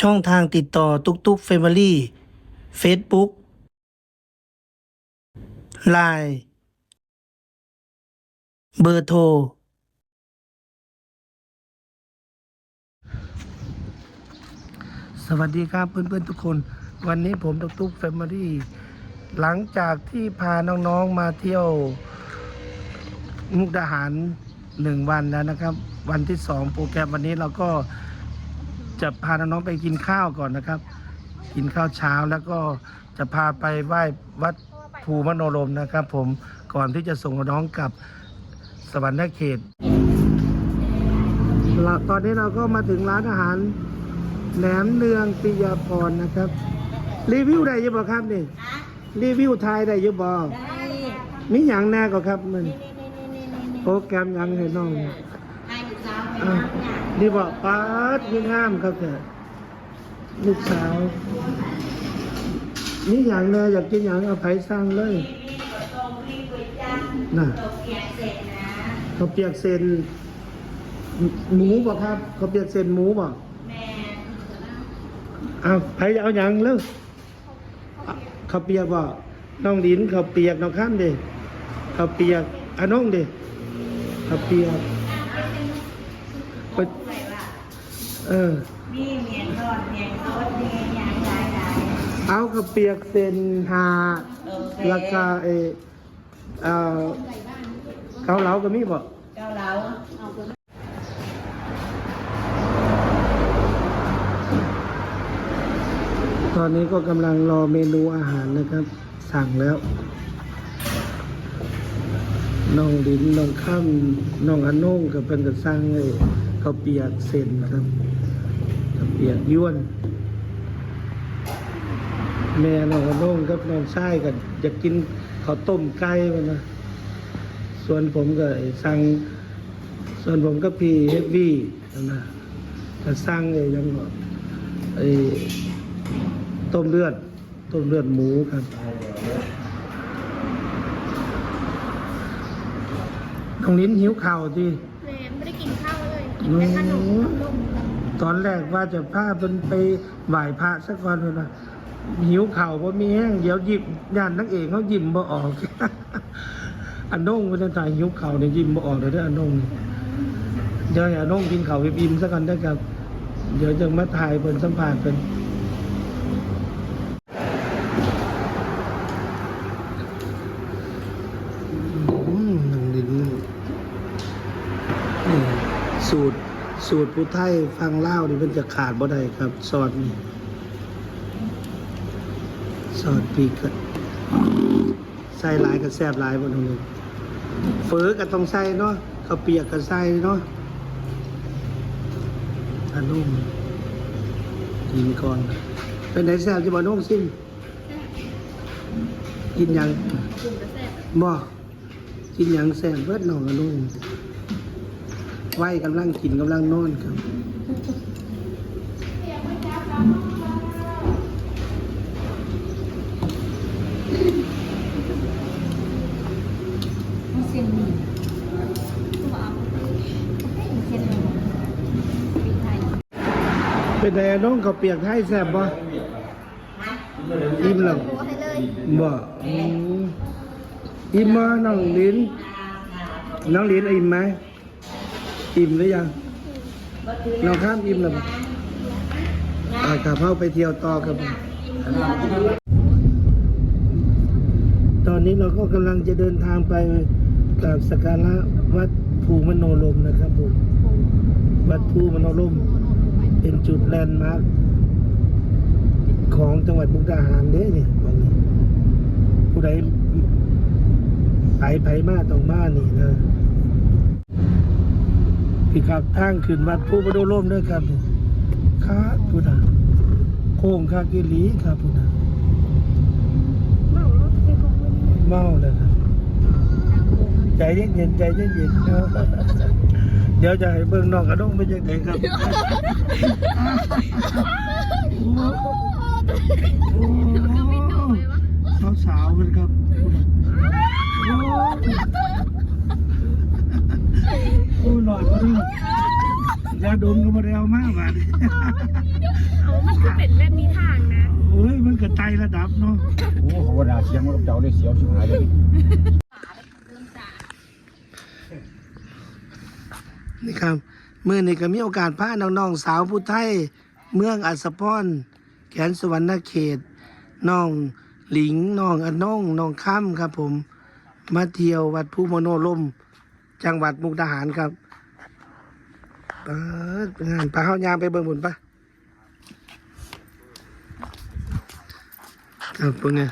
ช่องทางติดต่อตุกตุกเฟมิลี่เฟซบุ๊กไลน์เบอร์โทร สวัสดีครับเพื่อนๆทุกคน วันนี้ผมตุกตุกเฟมิลี่หลังจากที่พาน้องๆมาเที่ยวมุกดาหารหนึ่งวันแล้วนะครับ วันที่สองโปรแกรมวันนี้เราก็ จะพาน้องๆไปกินข้าวก่อนนะครับ กินข้าวเช้าแล้วก็จะพาไปไหว้วัดภูมโนรมนะครับ ผมก่อนที่จะส่งน้องกลับสวรรค์เขตเราตอนนี้เราก็มาถึงร้านอาหารแหนมเนืองปิยาพรนะครับ รีวิวได้อยังบ่ครับนี่รีวิวไทยได้อยังบ่ได้มีอย่างแน่ก็ครับมันนี่นี่นี่นี่นี่นี่โปรแกรมหยังให้น้องให้ลูก สาวไปน้ำเนี่ยนี่บอกป้าดมีงามครับแต่ลูกสาว นี่อย่างแน่อยากกินอย่างเอาไผ่สร้างเลยตรงรีบไปจ้างน่ะ ตกเปียกเสร็จนะข้าวเปียกเส้นหมูบ่ครับข้าวเปียกเส้นหมูบ่แม่เอาไผเอาอย่างเลิกข้าวเปียกบ่น้องดินข้าวเปียกน้องข้ามเด้ข้าวเปียกอะน้องเด้ข้าวเปียกไปไปว่า เออ มีเมียนทอดเมียนทอดเมียนยางหลายหลายเอาข้าวเปียกเส้นหาโอเคราคาเออเอ่อเกาเหลาก็มีบ่เกาเหลาเอาตัวตอนนี้ก็กำลังรอเมนูอาหารนะครับ สั่งแล้วน้องดินน้องข้ามน้องอนงกับเป็นกับสั่งเลยข้าวเปียกเส้นครับข้าว เปียกยวน แม่น้องอนงกับน้องชายกันจะกินข้าวต้มไก่มันนะส่วนผมก็สั่งส่วนผมก็พี่เฮฟวี่นะก็สั่งไอ้ยังก็ไอ้ต้มเลือด ต้มเลือดหมูครับตรงลิ้นหิวข่าวที่แม่ไม่ได้กินข้าวเลยกินแต่ขนมกับนม ตอนแรกว่าจะพาเป็นไปไหว้พระสักวันเลยนะหิวเข่าวว่ามีแห้งเดี๋ยวหยิบย่านนักเอกเขายิ้มบ่ออก อันนงมันจะถ่ายหิวเข่าวเนี่ยยิ้มบ่ออกเลยเด้ออันนงเดี๋ยวให้อันนงกินเข่าวไปอิ่มสักกันได้อครับ เดี๋ยวจะมาถ่ายเป็นสัมภาษณ์เป็นอืมหนังดินนี่นี่สูตร สูตรผู้ไทยฟังเล่านี่มันจะขาดบ่ได้ครับ ซอสนี่ซอสพริกใส่หลายก็แซ่บหลายบ่ตรงนี้เฟอก็ต้องใส่เนาะข้าวเปียกก็ใส่เนาะอันนุ่มกินก่อน เป็นไหนแซ่บจะบ่นุ่มซิมกินยังกลุ่มกระแสบบ่กินยังแซ่บเบิดหน้องอันนุ่ม ไหวกำลังกินกำลังนอนครับเส้นหมี่ตัวเอาเส้นหมี่ปีไทยเป็นไงน้องเขาวเปียกไทยแซ่บบ่อิ่มแล้วโอ้ให้เลยบ่อืมอิ่มบ่น้องลินน้องลินอิ่มไหม อิ่มหรือยังน้องข้ามอิ่มแล้วบ่อ่าครับเข้าไปเที่ยวต่อครับผมตอนนี้เราก็กำลังจะเดินทางไปกราบสักการะวัดภูมโนลมนะครับผมวัดภูมโนลมเป็นจุดแลนด์มาร์คของจังหวัดมุกดาหารเด้นี่บางนี้ผู้ใดไปไผมาต้องมานี่นะ พี่ครับทางขึ้นวัดผู้ประดูร่มด้วยครับครับพุทธะโค้งคากิลีครับพุทธะเมารถไปของวันนี้เมาเลยครับใจเย็นๆใจเย็นๆครับเดี๋ยวจะให้เบิ่งน้องกระด้งไปยังไงครับสาวสาวๆกันครับโอ้ ยหลอดมาด้วยยาดมก็มาเร็วมากบาดนี้เอามาไต่ระดับเนาะโอ้ภาวนาเสียงมันเจ้าเลยเสียวชิบหายเลยนี่ครับเมื่อนี้ก็มีโอกาสพาน้องๆสาวผู้ไทย เมืองอัสสะพรแขนสวรรณเขตน้องหลิงน้องอนงน้องค่ำครับผม มาเที่ยววัดภูโมโนลมจังหวัดมุกดาหารครับ เปิดงานพาเข้ายางไปเบิ่งบุญปะครับพวกเนี้ย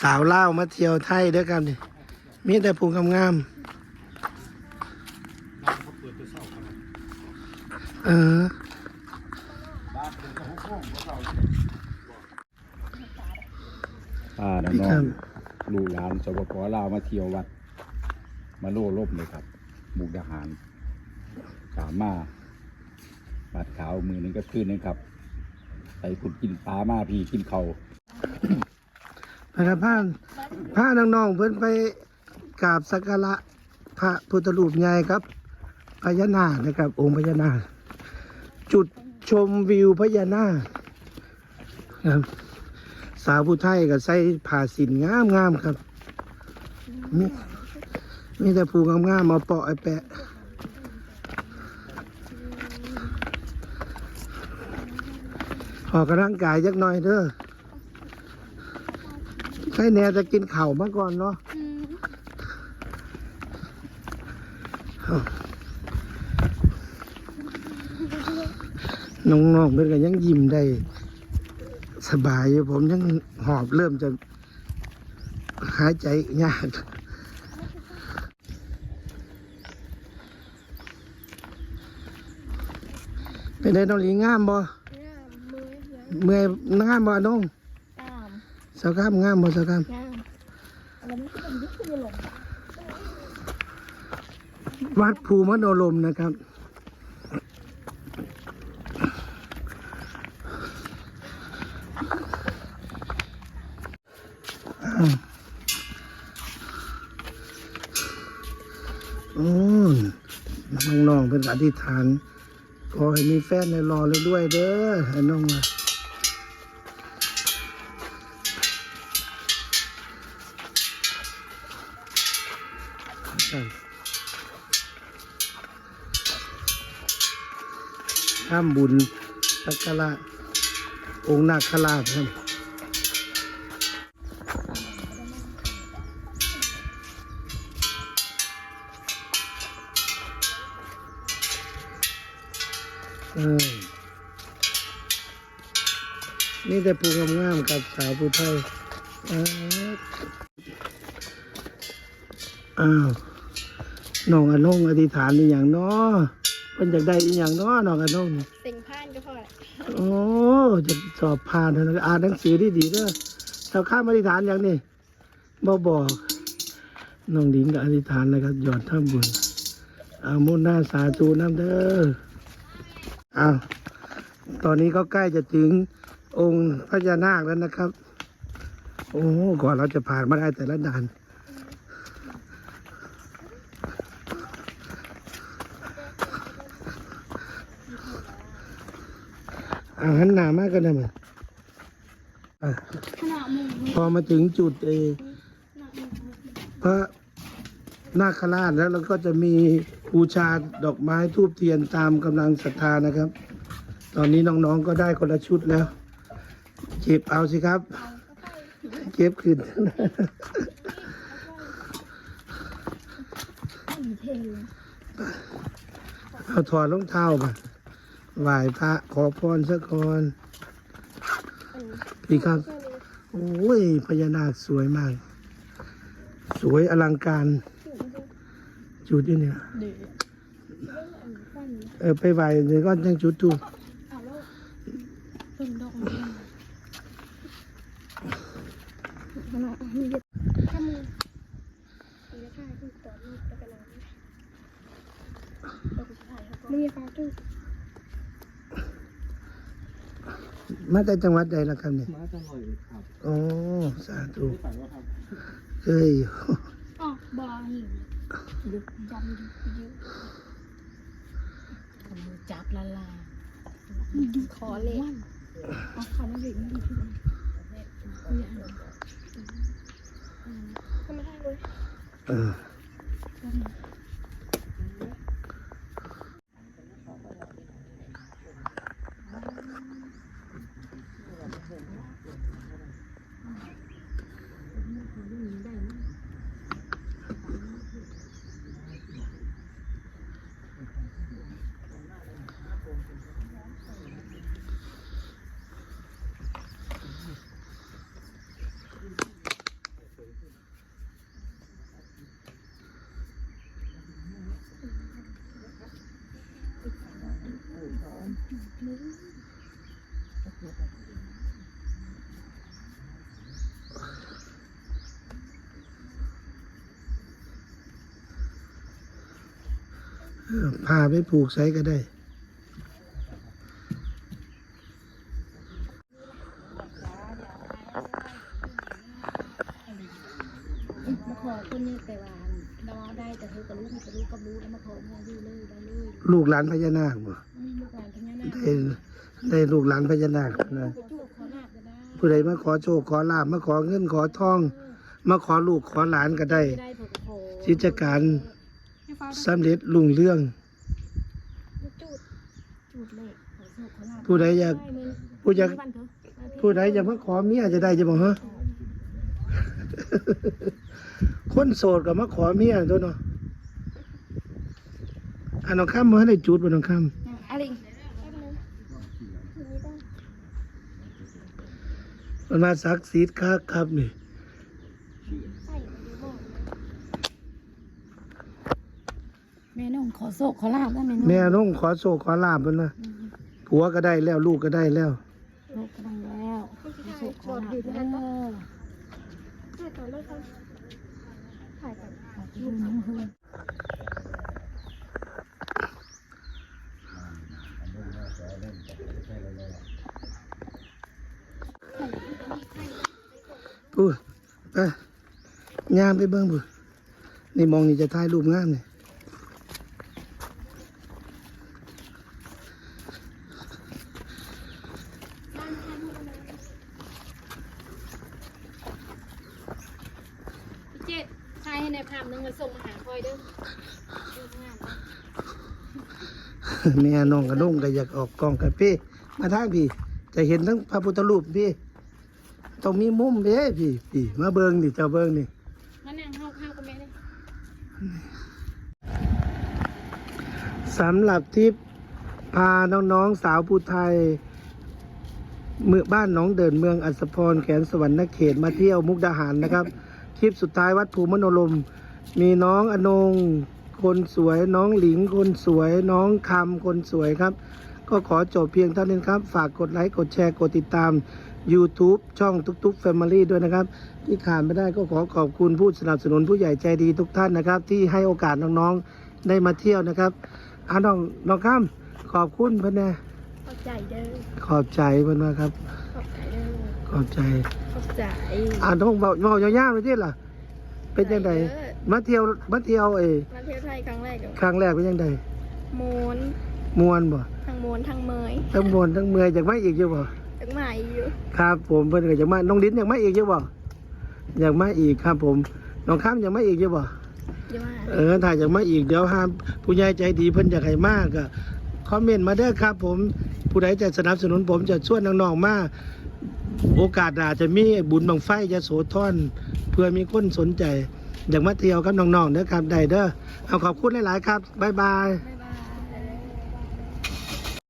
สาวเล่าวมาเที่ยวไทยเด้วยกันนี่มีแต่ภูงงามๆเอออ่าน้พี่องครับๆลูกหลานสปปลาวมาเที่ยววัด มาโล่ร่มเลยครับมุกดาหาร สามมาบาดขาวมือหนึงก็คืนนึงครับใส่ขุดกินปลามาพี่กินเขาวนะคพาพาน้องๆเพิ่อนไปกราบสักการะพระพุทธรูปใหญ่ครับพญานาคนะครับ องค์พญานาคจุดชมวิวพญานาคครับสาวผู้ไทยก็ใส่ผ้าสินงามงามๆครับมีมีแต่ผูงามๆมาเปาะไอแปะ ออกกำลังกายจักหน่อยเด้อใช่แน่จะกินเข่าวมาก่อนเนาะน้องๆเพื่อนก็ยังยิ้มได้ สบายอยู่ผมยังหอบเริ่มจะหายใจยากเป็นไงน้องหลีงามบ่ เนี่ยมือเสียงเมื่อยงามบ่น้องตามสาวกามงามบ่สาวกามงามแล้วมันก็เป็นยุคที่หลงวัดภูมโนลมนะครับอ้าวโอ้ยน้องๆเป็นอธิษฐาน ขอให้มีแฟนในรอเลยด้วยเด้อให้น้องว่าครับ ข้ามบุญสักการะองค์นาคราชครับเออนี่แต่ปูงามๆกับสาวผู้ไทยอ้าว น้องอนงอธิษฐานอีหยังเนาะเพิ่นอยากได้อีหยังเนาะน้องอนงเต็งผ่านก็พอโอ้จะสอบผ่านเท่านั้นอ่านหนังสือดีดีๆเด้อชาวข้ามอธิษฐานอย่างนี้บ่บอกน้องดิงก็อธิษฐานนะครับหยอดท่าบุญอามุนหน้าสาธุน้ำเด้ออ้าวตอนนี้ก็ใกล้จะถึงองค์พญานาคแล้วนะครับ โอ้ก่อนเราจะผ่านมาได้แต่ละด่าน อาหันหนามากกันนะมันอะขนาพอมาถึงจุดเอพระนาคราชแล้วเราก็จะมีบูชาดอกไม้ทูบเทียนตามกำลังศรัทธานะครับ ตอนนี้น้องๆก็ได้คนละชุดแล้วเก็บเอาสิครับ เก็บขึ้นเอาถอดรองเท้ามา ไหว้พระขอพรสักก่อนพี่ครับ โอ้ยพญานาคสวยมาก สวยอลังการ จุดนี่เนี่ยเดือดเออไปไหว้เดี๋ยวก็ยังจุดถูกเอาแล้วต้นดอกมันขนาดมีเยอะถ้ามือมีกระถ่ายขึ้นต่อมีตะกร้ามึงอย่าฟ้าตู้ มาจากจังหวัดใดล่ะครับเนี่ยมาจังหวัดครับอ๋อสาธุฝันว่าครับเฮ้ยอ๋อบอหิวดึกจำดึกเยอะมือจับละลาขอเลยเอาคำว่าเด็กไม่ดีที่ทำไมได้เลยเออ เออ พาไปผูกใส่ก็ได้ มาขอคนนี้แต่วาเราได้แต่เธอกับลูกมีแต่ลูกกับลูกแล้วมาขอนี่อยู่เลยได้เลยลูกหลานพญานาคบ่มีลูกหลานพญานาคได้ได้ลูกหลานพญานาคนะไปจูบขอหน้าก็ได้ผู้ใดมาขอโชคขอลาบมาขอเงินขอทอง มาขอลูกขอหลานก็ได้ ได้ผลขอกิจการ สำเร็จรุ่งเรื่องจูดจูดเลยขอโชคขอลาภผู้ใดอยากได้เลยผู้อยากบ้านเถอะผู้ใดอยากมาขอเมียจะได้จะบอกฮะ คนโสดก็มาขอเมียตัวเนาะอันน้องข้ามมาให้ได้จุดบนน้องข้ามอะไรมันมาสักดิ์สิทธิ์ครับครับนี่ แม่น้องขอโชคขอลาบได้แม่น้องแม่น้องขอโชคขอลาบมันนะผัวก็ได้แล้วลูกก็ได้แล้วลูกก็ได้แล้วขอโชคขอลาบเด้อถ่ายต่อเลยค่ะถ่ายก่อนขอบคุณน้องเฮือนพูดไปย่างไปเบิ้งบุนี่มองนี่จะถ่ายรูปงามนี่เจ็ดชายให้ใน ภาพนึงมาส่งมาหาคอยเด้อดูงามแม่น้องกระด้งก็อยากออกกล้องกันพี่ มาทางพี่ จะเห็นทั้งพระพุทธรูปพี่ต้องมีมุมเด้พี่พี่มาเบิ้งนี่เจ้าเบิ้งนี่มานั่งเฮาข้าวกับแม่เลยสำหรับทริปพาน้องๆสาวภูไทยเมืองบ้านหนองเดินเมืองอัศพรแขนสวรรค์เขตมาเที่ยวมุกดาหารนะครับ ทริปสุดท้ายวัดภูมโนลม มีน้องอนงคนสวย น้องหลิงคนสวย น้องคำคนสวยครับ ก็ขอจบเพียงเท่านี้ครับ ฝากกดไลค์ กดแชร์ กดติดตาม YouTube ช่องทุกทุก Family ด้วยนะครับ ที่ขาดไม่ได้ก็ขอขอบคุณผู้สนับสนุนผู้ใหญ่ใจดีทุกท่านนะครับ ที่ให้โอกาสน้องๆได้มาเที่ยวนะครับอ่าน้องน้องข้ามขอบคุณเพื่อนนะขอบใจเด้อขอบใจเพื่อนนะครับขอบใจเด้อขอบใจขอบใจอ่าน้องเบาเบายาวๆไปที่ล่ะ เป็นยังไงมาเที่ยวมาเที่ยวเอมาเที่ยวไทยครั้งแรกกับครั้งแรกเป็นยังไงมวนมวนบ่ทั้งมวนทั้งเมยทั้งมวนทั้งเมื่อยอยากมาอีกอยู่บ่ทั้งใหม่อยู่ครับผมเพื่อนก็อยากมาน้องลิ้นอยากมาอีกอยู่บ่อยากมาอีกครับผมน้องข้ามอยากมาอีกอยู่บ่เยอะมากเออถ้าอยากมาอีกเดี๋ยวห้ามผู้ใหญ่ใจดีเพิ่นอยากให้มากก็คอมเมนต์มาเด้อครับ ผมผู้ใดจะสนับสนุนผมจะชวนน้องๆมา โอกาสอาจจะมีบุญบังไฟจะโสธรเพื่อมีคนสนใจ อยากมาเที่ยวกับน้องๆเด้อครับได้เด้อเอาขอบคุณหลายๆครับบ๊ายบาย